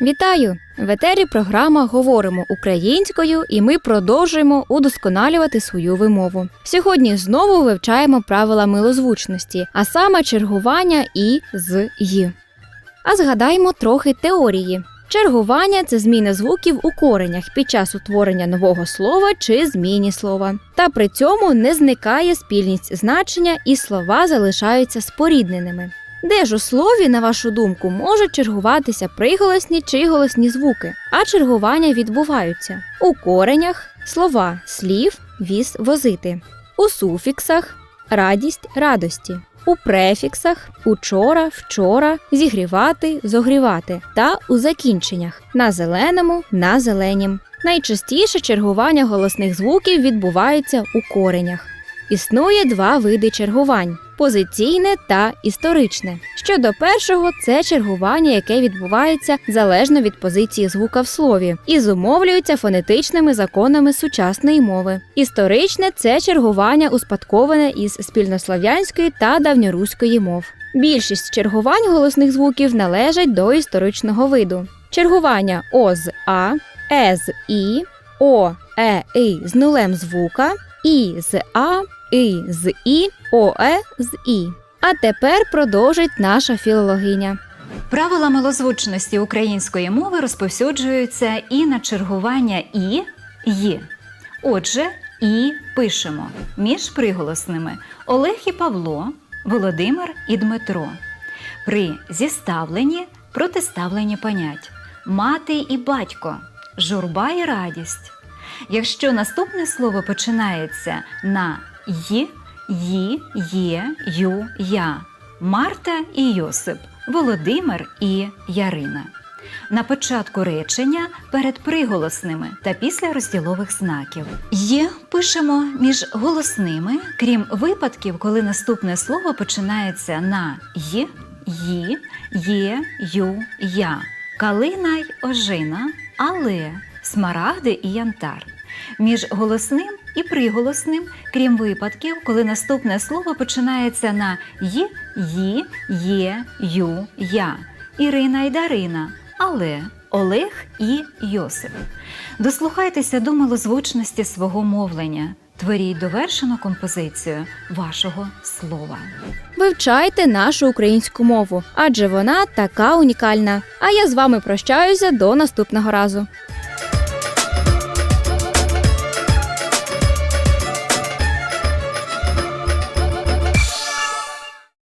Вітаю! В етері програма Говоримо українською, і ми продовжуємо удосконалювати свою вимову. Сьогодні знову вивчаємо правила милозвучності, а саме чергування і з й. А згадаємо трохи теорії. Чергування це зміна звуків у коренях під час утворення нового слова чи зміні слова. Та при цьому не зникає спільність значення і слова залишаються спорідненими. Де ж у слові, на вашу думку, можуть чергуватися приголосні чи голосні звуки, а чергування відбуваються у коренях слова слів, віз, возити, у суфіксах радість, радості, у префіксах учора, вчора, зігрівати, зогрівати та у закінченнях на зеленому, на зеленім. Найчастіше чергування голосних звуків відбувається у коренях. Існує два види чергувань позиційне та історичне. Щодо першого, це чергування, яке відбувається залежно від позиції звука в слові і зумовлюється фонетичними законами сучасної мови. Історичне це чергування успадковане із спільнослов'янської та давньоруської мов. Більшість чергувань голосних звуків належать до історичного виду. Чергування О з А, Е з І, О, Е, І з нулем звука, І з А, І з І, ОЕ з І. А тепер продовжить наша філологиня. Правила милозвучності української мови розповсюджуються і на чергування і ї. Отже, і пишемо між приголосними Олег і Павло, Володимир і Дмитро. При зіставленні протиставлені понять мати і батько, журба і радість. Якщо наступне слово починається на й, ї, є, ю, я, Марта і Йосип, Володимир і Ярина. На початку речення перед приголосними та після розділових знаків. Є пишемо між голосними, крім випадків, коли наступне слово починається на й, ї, є, ю, я, калина й ожина, але, смарагди і янтар. Між голосним і приголосним, крім випадків, коли наступне слово починається на й, ї, є, ю, я, Ірина й Дарина, але Олег і Йосип. Дослухайтеся до малозвучності свого мовлення. Творіть довершену композицію вашого слова. Вивчайте нашу українську мову, адже вона така унікальна. А я з вами прощаюся до наступного разу.